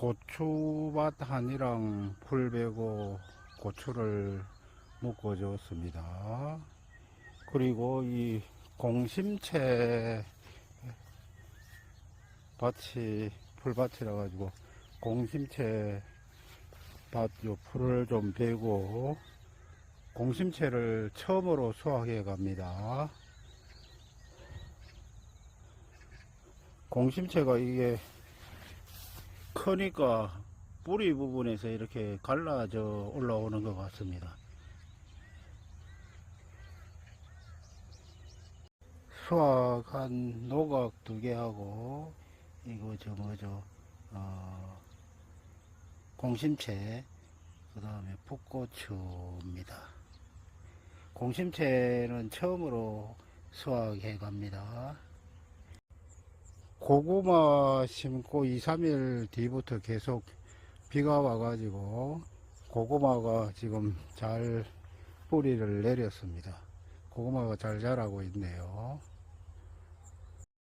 고추밭 한이랑 풀 베고 고추를 묶어 줬습니다. 그리고 이 공심채 밭이 풀밭이라 가지고 공심채 밭요 풀을 좀 베고 공심채를 처음으로 수확해 갑니다. 공심채가 이게 크니까 뿌리 부분에서 이렇게 갈라져 올라오는 것 같습니다. 수확 한 노각 두 개 하고 이거 저 뭐죠 어, 공심채 그 다음에 풋고추입니다. 공심채는 처음으로 수확해 갑니다. 고구마 심고 2, 3일 뒤부터 계속 비가 와가지고 고구마가 지금 잘 뿌리를 내렸습니다. 고구마가 잘 자라고 있네요.